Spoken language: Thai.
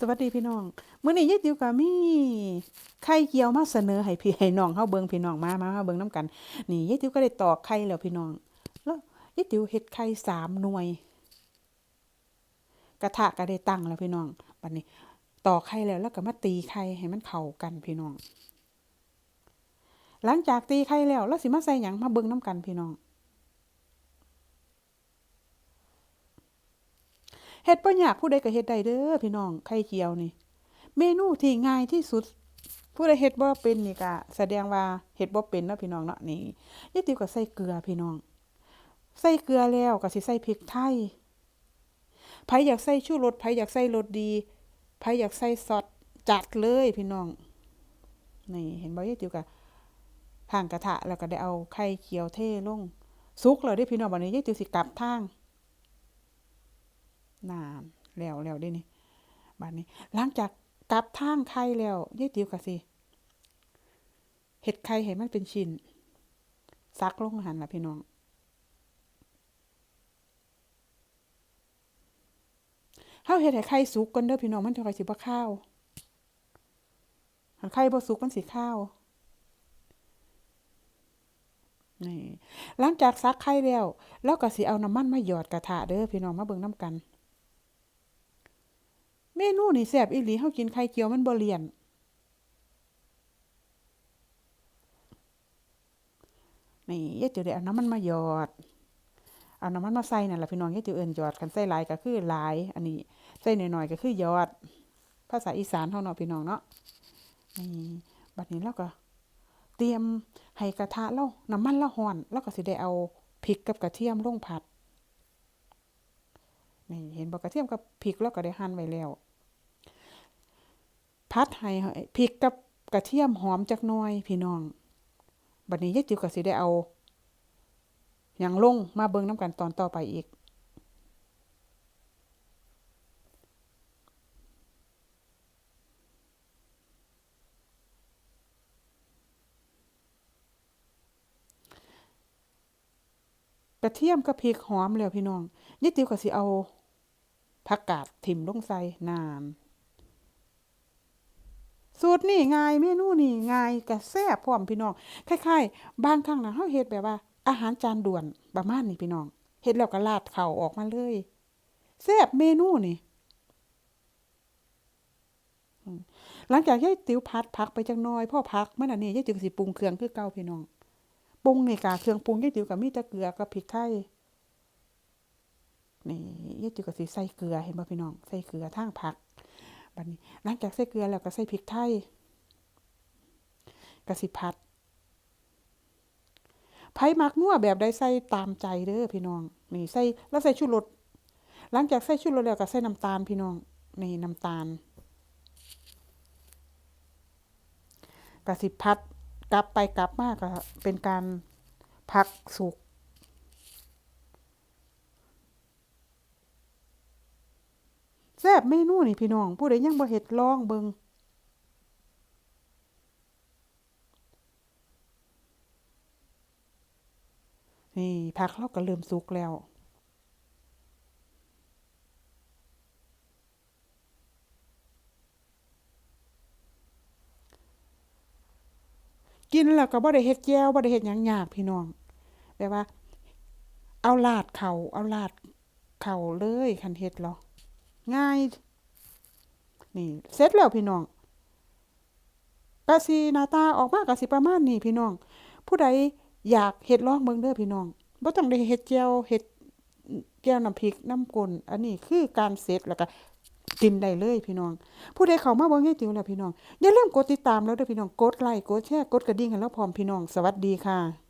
สวัสดีพี่น้องเมื้อนี้ยายติ๋วก็มีไข่เจียวมาเสนอให้พี่ให้น้องเฮาเบิงพี่น้องมามามาเบิงนํกัน นี่ยายติ๋วก็ได้ตอกไข่แล้วพี่น้อง แล้วยายติ๋วเฮ็ดไข่สามหน่วย กระทะก็ได้ตั้งแล้วพี่น้องบัดนี้ตอกไข่แล้วแล้วก็มาตีไข่ให้มันเข้ากันพี่น้อง หลังจากตีไข่แล้วแล้วสิมาใส่หยังมาเบิงนํกันพี่น้อง เฮ็ดบ่ยากผู้ใดก็เฮ็ดได้เด้อพี่น้องไข่เจียวนี่ เมนูที่ง่ายที่สุด ผู้ใดเฮ็ดบ่เป็นนี่ก็แสดงว่าเฮ็ดบ่เป็นเนาะพี่น้องเนาะนี่ยายติ๋วก็ใส่เกลือพี่น้อง ใส่เกลือแล้วก็สิใส่พริกไทยไผอยากใส่ชูรสไผอยากใส่รสดีไผอยากใส่ซอสจัดเลยพี่น้องนี่เห็นบ่ยายติ๋วก็ทางกระทะแล้วก็ได้เอาไข่เจียวเทลงสุกแล้วเด้พี่น้องบัดนี้ยายติ๋วสิกลับทาง นานแล้วแล้วด้นี่บัดนี้ หลังจากกลับทางไข่แล้วยายติ๋วก็สิเฮ็ดไข่ให้มันเป็นชิ้นซักลงหันล่ะพี่น้อง เฮาเฮ็ดให้ไข่สุกก่อนเด้อพี่น้องมันจังค่อยสิบ่คาวหันไข่บ่สุกมันสิคาวนี่หลังจากซักไข่แล้วเราก็สิเอาน้ำมันมาหยอดกระทะเด้อพี่น้องมาเบิ่งนํกัน เมนูนี่แซ่บอีหลีเฮากินไข่เจียวมันบ่เลี่ยน นี่ยายติ๋วได้เอาน้ำมันมาหยอด เอาน้ำมันมาใส่นั่นล่ะพี่น้องยายติ๋วเอิ้นหยอดคันใส่หลายก็คือหลาย อันนี้ใส่น้อยๆก็คือหยอด ภาษาอีสานเฮาเนาะพี่น้องเนาะ นี่บัดนี้เราก็เตรียมให้กระทะเราน้ำมันเราร้อนเราก็สิได้เอาพริกกับกระเทียมลงผัด นี่เห็นบ่กระเทียมกับพริกเราก็ได้หั่นไว้แล้วผัดให้พริกกับกระเทียมหอมจักหน่อย พี่น้องบัดนี้ยายติ๋วก็สิได้เอาหยังลงมาเบิ่งนํกันตอนต่อไปอีกกระเทียมกับพริกหอมแล้วพี่น้องยายติ๋วก็สิเอา ผักกาดถิ่มลงใส่น้ำสูตรนี่ง่ายเมนูนี่ง่ายก็แซ่บพร้อมพี่น้องคล้ายๆบางครั้งนะเฮาเฮ็ดแบบว่า อาหารจานด่วนประมาณนี้พี่น้องเฮ็ดแล้วก็ราดเข้าออกมาเลยแซ่บเมนูนี่หลังจากยายติ๋วผัดผักไปจักหน่อยพ่อผักมันอันนี้ยายติ๋วสิปรุงเครื่องคือเก่าพี่น้องปรุงนี่ก็เครื่องปรุงยายติ๋วก็มีแต่เกลือกับพริกไทยนี่ ยายติ๋วก็สิใส่เกลือเห็นบ่พี่น้องใส่เกลือทางผักบัดนี้หลังจากใส่เกลือแล้วก็ใส่พริกไทยกะสิผัดไผมักนัวแบบใดใส่ตามใจเด้อพี่น้อง นี่ใส่แล้วใส่ชูรสหลังจากใส่ชูรสแล้วก็ใส่น้ำตาลพี่น้องนี่น้ำตาลกะสิผัดกลับไปกลับมาก็เป็นการผักสุก ซ่บเมนูนี่พี่น้อง ผู้ใดยังบ่เฮ็ดลองเบิงนี่ผักเราก็เริ่มสุกแล้วกินแล้วก็บ่ได้เฮ็ดแจ่วบ่ได้เฮ็ดหยังยากพี่น้องแบบว่า เอาลาดเข้าเอาลาดเข้าเลยคันเฮ็ดเหรอ ง่าย นี่เสร็จแล้วพี่น้องกะสิหน้าตาออกมากะสิประมาณนี้พี่น้อง ผู้ใดอยากเฮ็ดลองเบิ่งเด้อพี่น้องบ่ต้องได้เฮ็ดแจ่วเฮ็ดแจ่วน้ำพริกน้ำกลอันนี้คือการเสร็จแล้วก็กินได้เลยพี่น้อง ผู้ใดเข้ามาเบิ่งให้ติวแล้วพี่น้องอย่าลืมกดติดตามแล้วเด้อพี่น้องกดไลค์กดแชร์กดกระดิ่งให้เราพร้อมพี่น้องสวัสดีค่ะ